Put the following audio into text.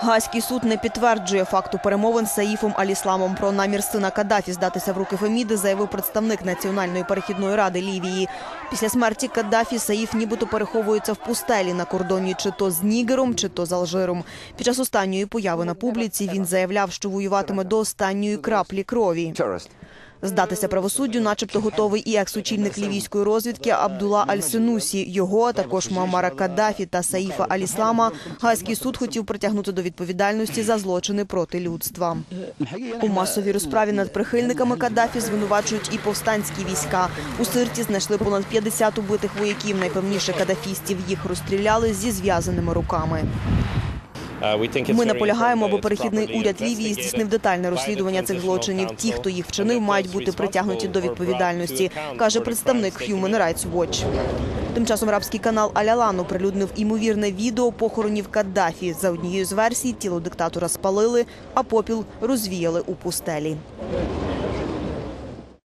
Гаазький суд не підтверджує факту перемовин з Саїфом Алісламом про намір сина Каддафі здатися в руки Феміди, заявив представник Національної перехідної ради Лівії. Після смерті Каддафі Саїф нібито переховується в пустелі на кордоні чи то з Нігером, чи то з Алжиром. Під час останньої появи на публіці він заявляв, що воюватиме до останньої краплі крові. Здатися правосуддю, начебто, готовий і екс-очільник лівійської розвідки Абдула Аль-Синусі. Його, також Муаммара Каддафі та Саїфа Аліслама, Гаазький суд хотів притягнути до відповідальності за злочини проти людства. У масовій розправі над прихильниками Каддафі звинувачують і повстанські війська. У Сирті знайшли понад 50 убитих вояків. Найпевніше кадафістів їх розстріляли зі зв'язаними руками. Ми наполягаємо, аби перехідний уряд Лівії здійснив детальне розслідування цих злочинів. Ті, хто їх вчинив, мають бути притягнуті до відповідальності, каже представник Human Rights Watch. Тим часом арабський канал Алялан оприлюднив імовірне відео похоронів Каддафі. За однією з версій, тіло диктатора спалили, а попіл розвіяли у пустелі.